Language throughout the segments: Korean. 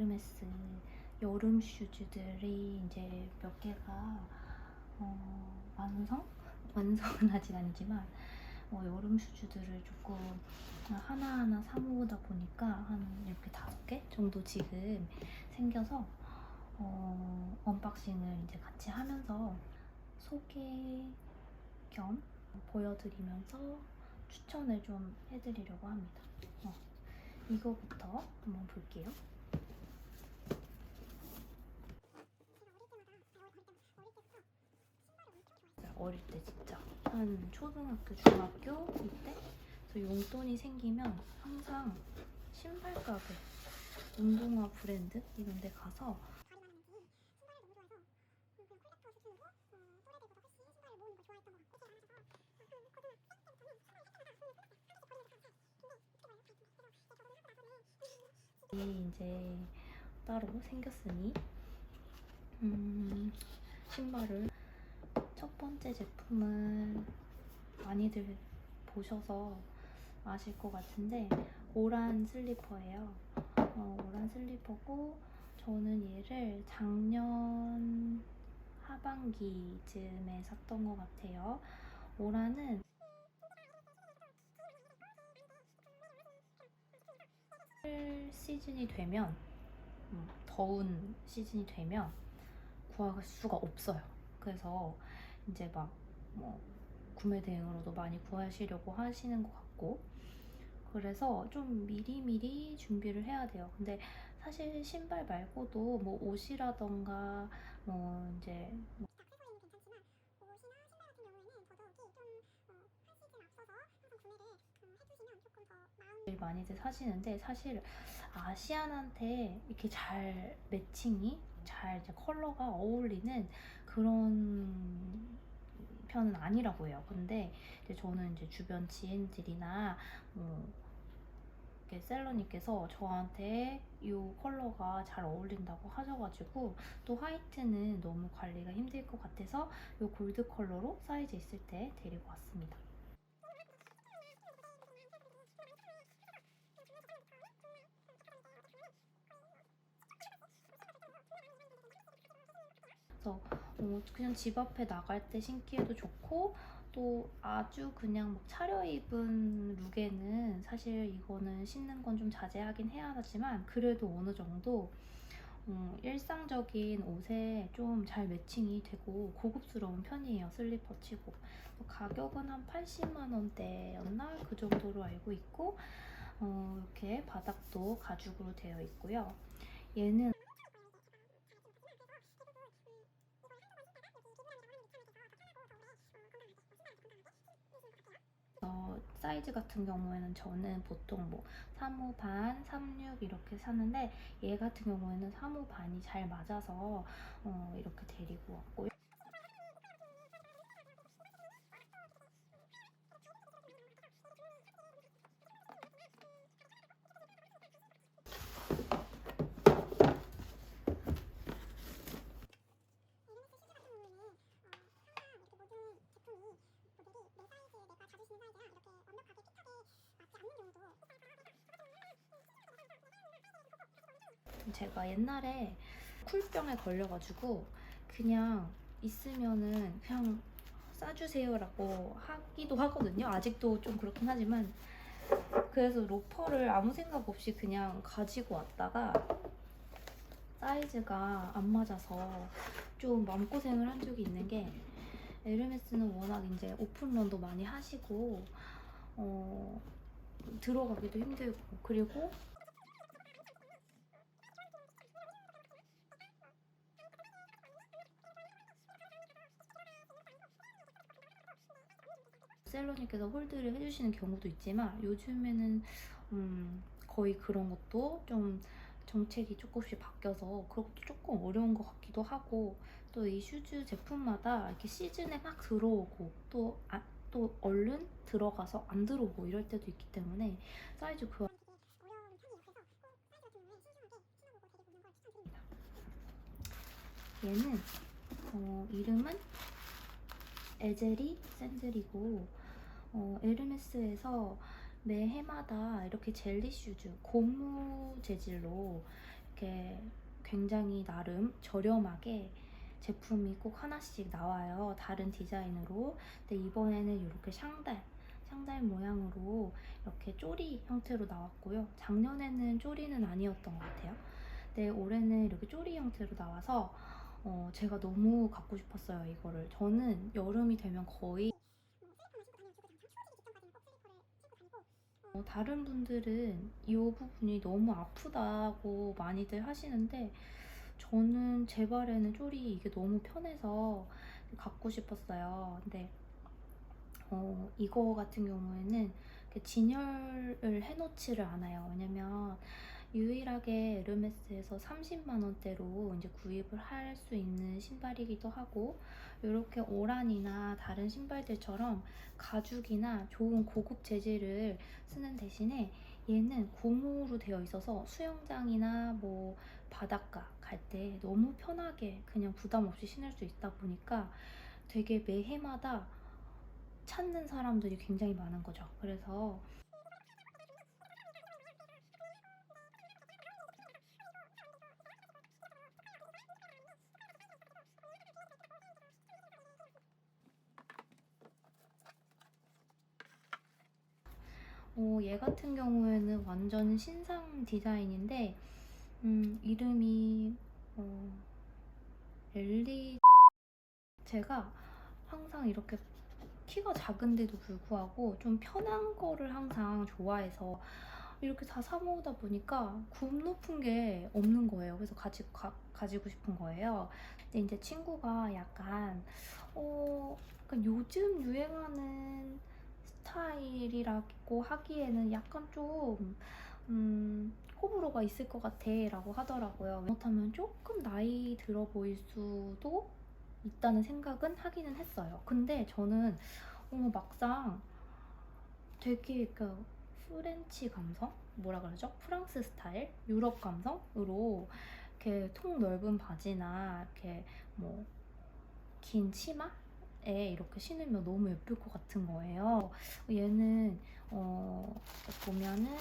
에르메스 여름 슈즈들이 이제 몇 개가 어, 완성? 완성은 아직 아니지만 어, 여름 슈즈들을 조금 하나하나 사모으다 보니까 한 이렇게 다섯 개 정도 지금 생겨서 어, 언박싱을 이제 같이 하면서 소개 겸 보여드리면서 추천을 좀 해드리려고 합니다. 어, 이거부터 한번 볼게요. 어릴 때 진짜. 한 초등학교, 중학교 이때? 그래서 용돈이 생기면 항상 신발 가게, 운동화 브랜드 이런 데 가서 이 이제 따로 생겼으니 음, 신발을 첫 번째 제품은 많이들 보셔서 아실 것 같은데 오란 슬리퍼예요. 어, 오란 슬리퍼고 저는 얘를 작년 하반기쯤에 샀던 것 같아요. 오란은 시즌이 되면 음, 더운 시즌이 되면 구할 수가 없어요. 그래서 이제 막 뭐 구매 대행으로도 많이 구하시려고 하시는 것 같고 그래서 좀 미리미리 준비를 해야 돼요. 근데 사실 신발 말고도 뭐 옷이라던가 뭐 이제 제일 많이들 사시는데 사실 아시안한테 이렇게 잘 매칭이 잘 이제 컬러가 어울리는 그런 편은 아니라고 해요. 근데 이제 저는 이제 주변 지인들이나 뭐 셀러님께서 저한테 이 컬러가 잘 어울린다고 하셔가지고 또 화이트는 너무 관리가 힘들 것 같아서 이 골드 컬러로 사이즈 있을 때 데리고 왔습니다. 그래서 어, 그냥 집 앞에 나갈 때 신기해도 좋고 또 아주 그냥 막 차려입은 룩에는 사실 이거는 신는 건 좀 자제하긴 해야 하지만 그래도 어느 정도 음, 일상적인 옷에 좀 잘 매칭이 되고 고급스러운 편이에요 슬리퍼 치고. 또 가격은 한 80만 원대였나? 그 정도로 알고 있고 어, 이렇게 바닥도 가죽으로 되어 있고요. 얘는 어, 사이즈 같은 경우에는 저는 보통 뭐 3호 반, 36 이렇게 사는데 얘 같은 경우에는 3호 반이 잘 맞아서 어, 이렇게 데리고 왔고요. 제가 옛날에 쿨병에 걸려가지고 그냥 있으면은 그냥 싸주세요라고 하기도 하거든요. 아직도 좀 그렇긴 하지만 그래서 로퍼를 아무 생각 없이 그냥 가지고 왔다가 사이즈가 안 맞아서 좀 마음고생을 한 적이 있는 게 에르메스는 워낙 이제 오픈런도 많이 하시고 어, 들어가기도 힘들고 그리고 셀러님께서 홀드를 해주시는 경우도 있지만 요즘에는 음, 거의 그런 것도 좀 정책이 조금씩 바뀌어서 그것도 조금 어려운 것 같기도 하고 또 이 슈즈 제품마다 이렇게 시즌에 막 들어오고 또, 아, 또 얼른 들어가서 안 들어오고 이럴 때도 있기 때문에 사이즈 그 얘는 어, 이름은 에제리 샌들이고 어, 에르메스에서 매 해마다 이렇게 젤리 슈즈 고무 재질로 이렇게 굉장히 나름 저렴하게 제품이 꼭 하나씩 나와요. 다른 디자인으로. 근데 이번에는 이렇게 샹달, 샹달 모양으로 이렇게 쪼리 형태로 나왔고요. 작년에는 쪼리는 아니었던 것 같아요. 근데 올해는 이렇게 쪼리 형태로 나와서 어, 제가 너무 갖고 싶었어요, 이거를. 저는 여름이 되면 거의 어, 다른 분들은 이 부분이 너무 아프다고 많이들 하시는데 저는 제 발에는 쪼리 이게 너무 편해서 갖고 싶었어요. 근데 어, 이거 같은 경우에는 진열을 해놓지를 않아요. 왜냐면 유일하게 에르메스에서 30만 원대로 이제 구입을 할 수 있는 신발이기도 하고 이렇게 오란이나 다른 신발들처럼 가죽이나 좋은 고급 재질을 쓰는 대신에 얘는 고무로 되어 있어서 수영장이나 뭐 바닷가 갈 때 너무 편하게 그냥 부담 없이 신을 수 있다 보니까 되게 매해마다 찾는 사람들이 굉장히 많은 거죠. 그래서 어, 얘 같은 경우에는 완전 신상 디자인인데 음, 이름이 어, 엘리 제가 항상 이렇게 키가 작은데도 불구하고 좀 편한 거를 항상 좋아해서 이렇게 다 사 모으다 보니까 굽 높은 게 없는 거예요. 그래서 가지, 가, 가지고 싶은 거예요. 근데 이제 친구가 약간 어, 약간 요즘 유행하는 스타일이라고 하기에는 약간 좀 음, 호불호가 있을 것 같아 라고 하더라고요. 그렇다면 조금 나이 들어 보일 수도 있다는 생각은 하기는 했어요. 근데 저는 어, 막상 되게 그 프렌치 감성? 뭐라 그러죠? 프랑스 스타일? 유럽 감성으로 이렇게 통 넓은 바지나 이렇게 뭐 긴 치마에 이렇게 신으면 너무 예쁠 것 같은 거예요. 얘는 어 보면은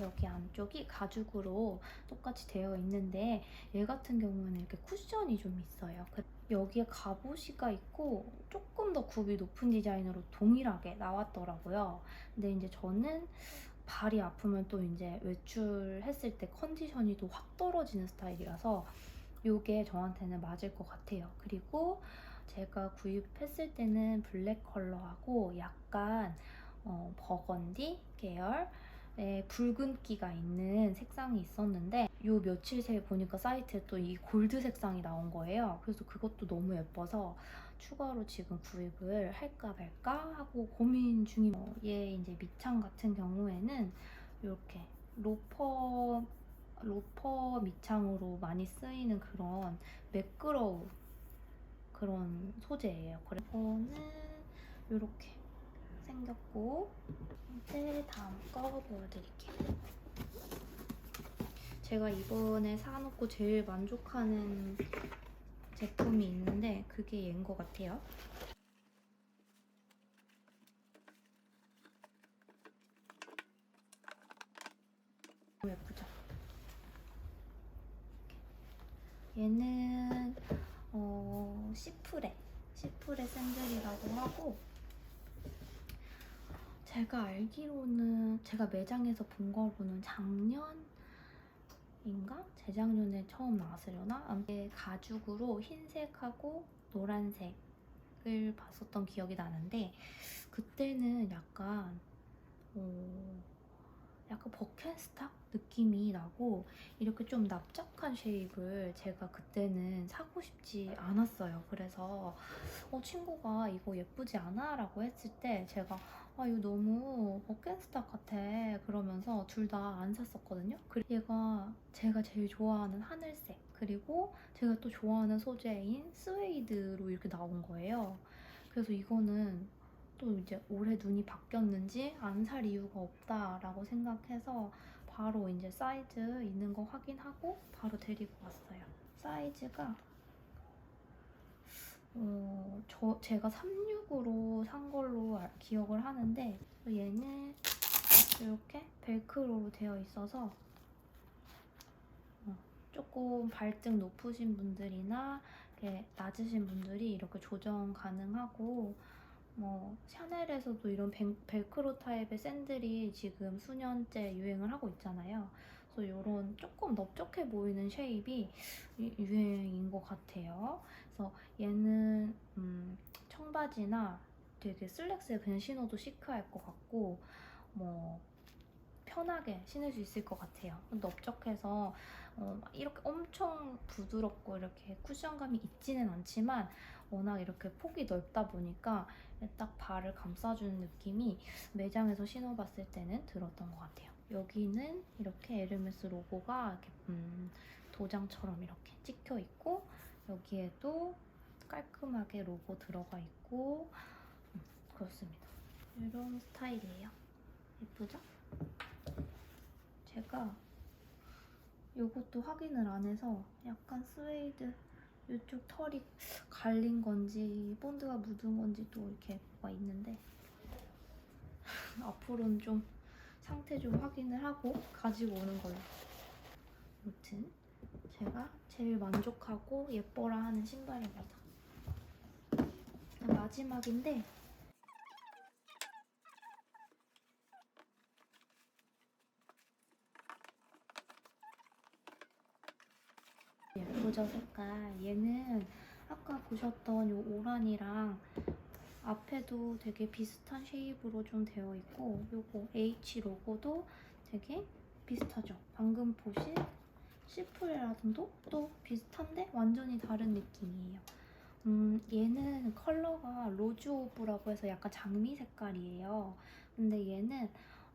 여기 안쪽이 가죽으로 똑같이 되어 있는데 얘 같은 경우는 이렇게 쿠션이 좀 있어요. 그- 여기에 갑옷이가 있고 조금 더 굽이 높은 디자인으로 동일하게 나왔더라고요. 근데 이제 저는 발이 아프면 또 이제 외출했을 때 컨디션이 또 확 떨어지는 스타일이라서 이게 저한테는 맞을 것 같아요. 그리고 제가 구입했을 때는 블랙 컬러하고 약간 어, 버건디 계열 에 붉은기가 있는 색상이 있었는데 요 며칠 새에 보니까 사이트에 또 이 골드 색상이 나온 거예요. 그래서 그것도 너무 예뻐서 추가로 지금 구입을 할까 말까 하고 고민 중입니다. 어, 얘 이제 밑창 같은 경우에는 이렇게 로퍼 로퍼 밑창으로 많이 쓰이는 그런 매끄러운 그런 소재예요. 그래서 이거는 이렇게 생겼고 이제 다음 거 보여드릴게요. 제가 이번에 사놓고 제일 만족하는 제품이 있는데 그게 얘인 것 같아요. 너무 예쁘죠? 얘는 어, 시프레 시프레 샌들이라고 하고 제가 알기로는 제가 매장에서 본 거로는 작년인가? 재작년에 처음 나왔으려나? 아무튼 가죽으로 흰색하고 노란색을 봤었던 기억이 나는데 그때는 약간 어, 약간 버켄스탁 느낌이 나고 이렇게 좀 납작한 쉐입을 제가 그때는 사고 싶지 않았어요. 그래서 어, 친구가 이거 예쁘지 않아? 라고 했을 때 제가 아 이거 너무 버켄스탁 같아 그러면서 둘 다 안 샀었거든요. 얘가 제가 제일 좋아하는 하늘색 그리고 제가 또 좋아하는 소재인 스웨이드로 이렇게 나온 거예요. 그래서 이거는 또 이제 올해 눈이 바뀌었는지 안 살 이유가 없다라고 생각해서 바로 이제 사이즈 있는 거 확인하고 바로 데리고 왔어요. 사이즈가 어, 저 제가 36으로 산 걸로 알- 기억을 하는데 얘는 이렇게 벨크로로 되어 있어서 어, 조금 발등 높으신 분들이나 이렇게 낮으신 분들이 이렇게 조정 가능하고 뭐 샤넬에서도 이런 벨, 벨크로 타입의 샌들이 지금 수년째 유행을 하고 있잖아요. 그래서 이런 조금 넓적해 보이는 쉐입이 유- 유행인 것 같아요. 그래서 얘는 음, 청바지나 되게 슬랙스에 그냥 신어도 시크할 것 같고 뭐 편하게 신을 수 있을 것 같아요. 넓적해서 어, 이렇게 엄청 부드럽고 이렇게 쿠션감이 있지는 않지만 워낙 이렇게 폭이 넓다 보니까 딱 발을 감싸주는 느낌이 매장에서 신어봤을 때는 들었던 것 같아요. 여기는 이렇게 에르메스 로고가 이렇게 음, 도장처럼 이렇게 찍혀 있고 여기에도 깔끔하게 로고 들어가 있고 음, 그렇습니다. 이런 스타일이에요. 예쁘죠? 제가 이것도 확인을 안 해서 약간 스웨이드 이쪽 털이 갈린 건지 본드가 묻은 건지 또 이렇게 뭐가 있는데 앞으로는 좀 상태 좀 확인을 하고 가지고 오는 걸로. 아무튼 제가 제일 만족하고 예뻐라 하는 신발입니다. 마지막인데 예쁘죠 색깔 얘는 아까 보셨던 요 오란이랑 앞에도 되게 비슷한 쉐입으로 좀 되어 있고 요거 H 로고도 되게 비슷하죠? 방금 보신 시프레라든도 또 비슷한데 완전히 다른 느낌이에요. 음 얘는 컬러가 로즈 오브라고 해서 약간 장미 색깔이에요. 근데 얘는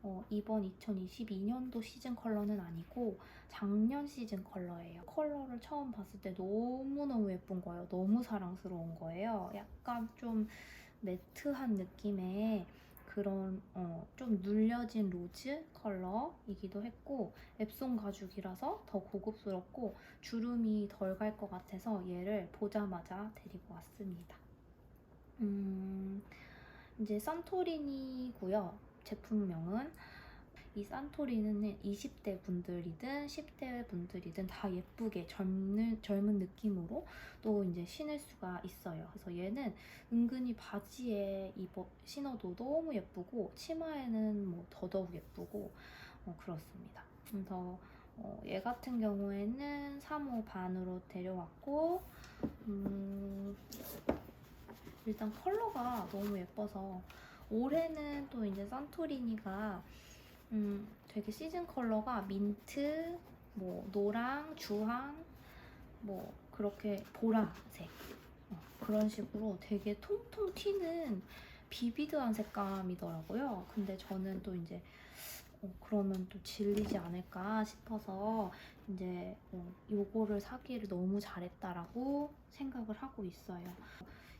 어, 이번 2022년도 시즌 컬러는 아니고 작년 시즌 컬러예요. 컬러를 처음 봤을 때 너무너무 예쁜 거예요. 너무 사랑스러운 거예요. 약간 좀 매트한 느낌의 그런 어, 좀 눌려진 로즈 컬러이기도 했고 앱송 가죽이라서 더 고급스럽고 주름이 덜 갈 것 같아서 얘를 보자마자 데리고 왔습니다. 음, 이제 산토리니고요. 제품명은 이 산토리는 20대 분들이든 10대 분들이든 다 예쁘게 젊은, 젊은 느낌으로 또 이제 신을 수가 있어요. 그래서 얘는 은근히 바지에 입어 신어도 너무 예쁘고 치마에는 뭐 더더욱 예쁘고 어, 그렇습니다. 그래서 어, 얘 같은 경우에는 3호 반으로 데려왔고 음, 일단 컬러가 너무 예뻐서 올해는 또 이제 산토리니가 음, 되게 시즌 컬러가 민트, 뭐 노랑, 주황, 뭐 그렇게 보라색 어, 그런 식으로 되게 통통 튀는 비비드한 색감이더라고요. 근데 저는 또 이제 어, 그러면 또 질리지 않을까 싶어서 이제 어, 요거를 사기를 너무 잘했다라고 생각을 하고 있어요.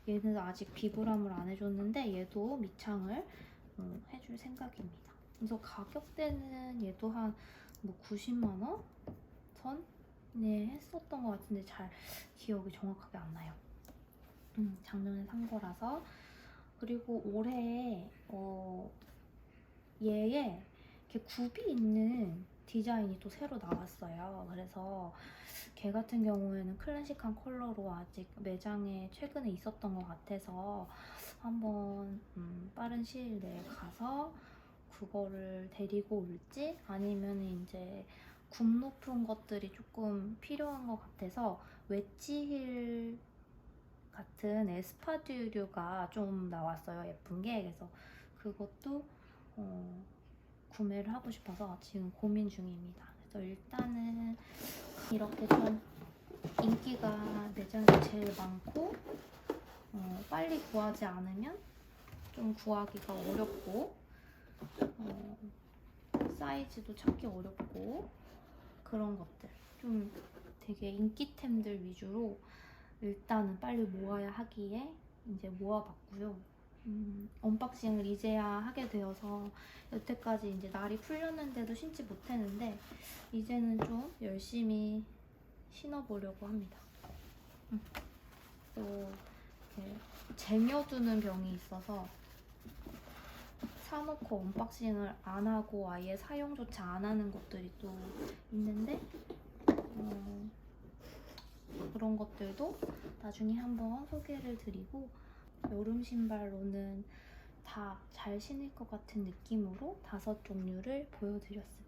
얘는 아직 비브람을 안 해줬는데 얘도 밑창을 어, 해줄 생각입니다. 그래서 가격대는 얘도 한 뭐 90만 원 선에 했었던 것 같은데 잘 기억이 정확하게 안 나요. 음, 작년에 산 거라서 그리고 올해 어, 얘에 이렇게 굽이 있는 디자인이 또 새로 나왔어요. 그래서 걔 같은 경우에는 클래식한 컬러로 아직 매장에 최근에 있었던 것 같아서 한번 음, 빠른 시일 내에 가서 그거를 데리고 올지 아니면 이제 굽 높은 것들이 조금 필요한 것 같아서 웨지힐 같은 에스파듀류가 좀 나왔어요 예쁜 게 그래서 그것도 어, 구매를 하고 싶어서 지금 고민 중입니다 그래서 일단은 이렇게 좀 인기가 매장에서 제일 많고 어, 빨리 구하지 않으면 좀 구하기가 어렵고 어, 사이즈도 찾기 어렵고 그런 것들 좀 되게 인기템들 위주로 일단은 빨리 모아야 하기에 이제 모아봤고요. 음, 언박싱을 이제야 하게 되어서 여태까지 이제 날이 풀렸는데도 신지 못했는데 이제는 좀 열심히 신어보려고 합니다. 음. 또 이렇게 쟁여두는 병이 있어서 사놓고 언박싱을 안 하고 아예 사용조차 안 하는 것들이 또 있는데 어, 그런 것들도 나중에 한번 소개를 드리고 여름 신발로는 다 잘 신을 것 같은 느낌으로 다섯 종류를 보여드렸습니다.